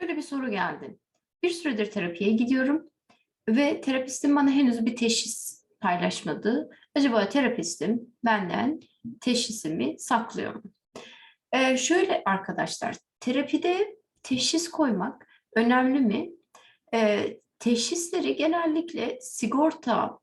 Şöyle bir soru geldi. Bir süredir terapiye gidiyorum ve terapistim bana henüz bir teşhis paylaşmadı. Acaba terapistim benden teşhisimi saklıyor mu? Ee, şöyle arkadaşlar, terapide teşhis koymak önemli mi? Ee, teşhisleri genellikle sigorta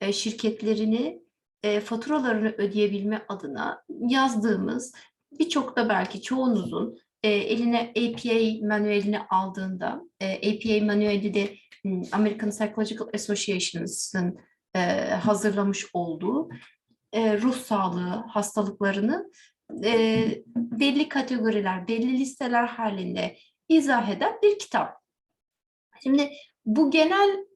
e, şirketlerini e, faturalarını ödeyebilme adına yazdığımız birçok da belki çoğunuzun e, eline APA manuelini aldığında, e, APA manueli de m, American Psychological Associations'ın e, hazırlamış olduğu e, ruh sağlığı hastalıklarını e, belli kategoriler, belli listeler halinde izah eden bir kitap. Şimdi bu genel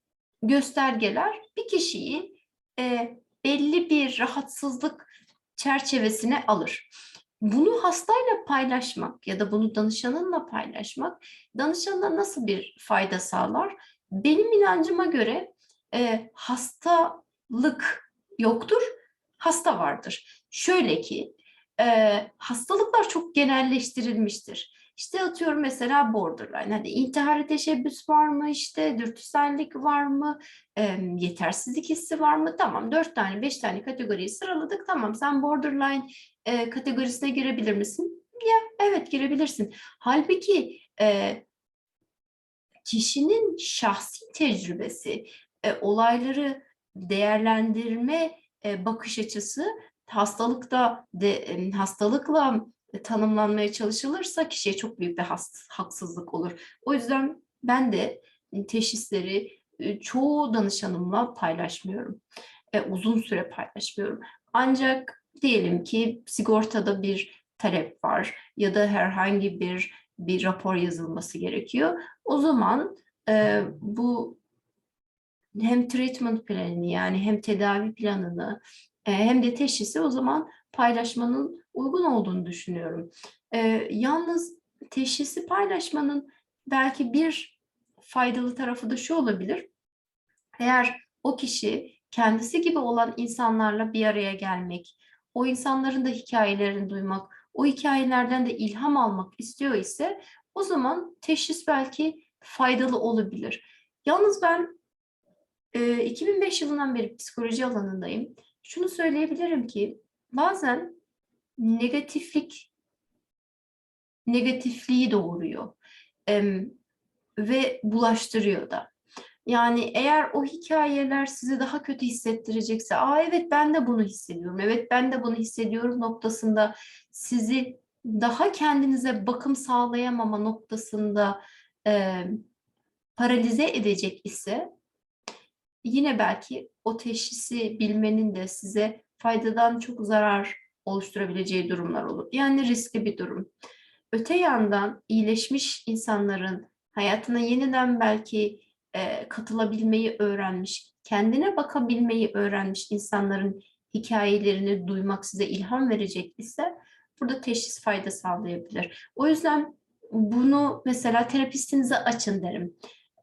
göstergeler bir kişiyi e, belli bir rahatsızlık çerçevesine alır. Bunu hastayla paylaşmak ya da bunu danışanınla paylaşmak danışanına nasıl bir fayda sağlar? Benim inancıma göre e, hastalık yoktur, hasta vardır. Şöyle ki e, hastalıklar çok genelleştirilmiştir. İşte atıyorum mesela borderline. Hani intihar teşebbüs var mı? İşte dürtüsellik var mı? E, yetersizlik hissi var mı? Tamam dört tane beş tane kategoriyi sıraladık. Tamam sen borderline e, kategorisine girebilir misin? Ya evet girebilirsin. Halbuki e, kişinin şahsi tecrübesi, e, olayları değerlendirme e, bakış açısı hastalıkta de hastalıkla tanımlanmaya çalışılırsa kişiye çok büyük bir haksızlık olur. O yüzden ben de teşhisleri e, çoğu danışanımla paylaşmıyorum. E, uzun süre paylaşmıyorum. Ancak diyelim ki sigortada bir talep var ya da herhangi bir bir rapor yazılması gerekiyor. O zaman e, bu hem treatment planını yani hem tedavi planını e, hem de teşhisi o zaman paylaşmanın uygun olduğunu düşünüyorum. E, yalnız teşhisi paylaşmanın belki bir faydalı tarafı da şu olabilir. Eğer o kişi kendisi gibi olan insanlarla bir araya gelmek, o insanların da hikayelerini duymak, o hikayelerden de ilham almak istiyor ise o zaman teşhis belki faydalı olabilir. Yalnız ben e, 2005 yılından beri psikoloji alanındayım. Şunu söyleyebilirim ki bazen negatiflik negatifliği doğuruyor Em, ve bulaştırıyor da. Yani eğer o hikayeler sizi daha kötü hissettirecekse, aa evet ben de bunu hissediyorum, evet ben de bunu hissediyorum noktasında sizi daha kendinize bakım sağlayamama noktasında e, paralize edecek ise yine belki o teşhisi bilmenin de size faydadan çok zarar oluşturabileceği durumlar olur. Yani riskli bir durum. Öte yandan iyileşmiş insanların hayatına yeniden belki e, katılabilmeyi öğrenmiş, kendine bakabilmeyi öğrenmiş insanların hikayelerini duymak size ilham verecek ise burada teşhis fayda sağlayabilir. O yüzden bunu mesela terapistinize açın derim.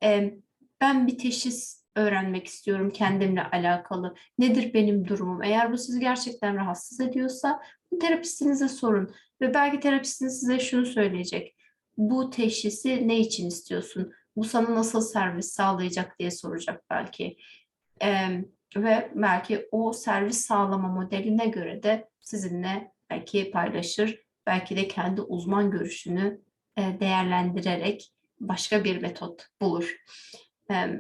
E, ben bir teşhis öğrenmek istiyorum kendimle alakalı. Nedir benim durumum? Eğer bu sizi gerçekten rahatsız ediyorsa bu terapistinize sorun. Ve belki terapistiniz size şunu söyleyecek. Bu teşhisi ne için istiyorsun? Bu sana nasıl servis sağlayacak diye soracak belki. Ee, ve belki o servis sağlama modeline göre de sizinle belki paylaşır. Belki de kendi uzman görüşünü değerlendirerek başka bir metot bulur.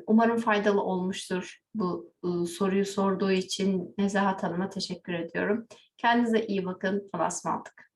Umarım faydalı olmuştur bu e, soruyu sorduğu için Nezahat Hanım'a teşekkür ediyorum. Kendinize iyi bakın. Allah'a ısmarladık.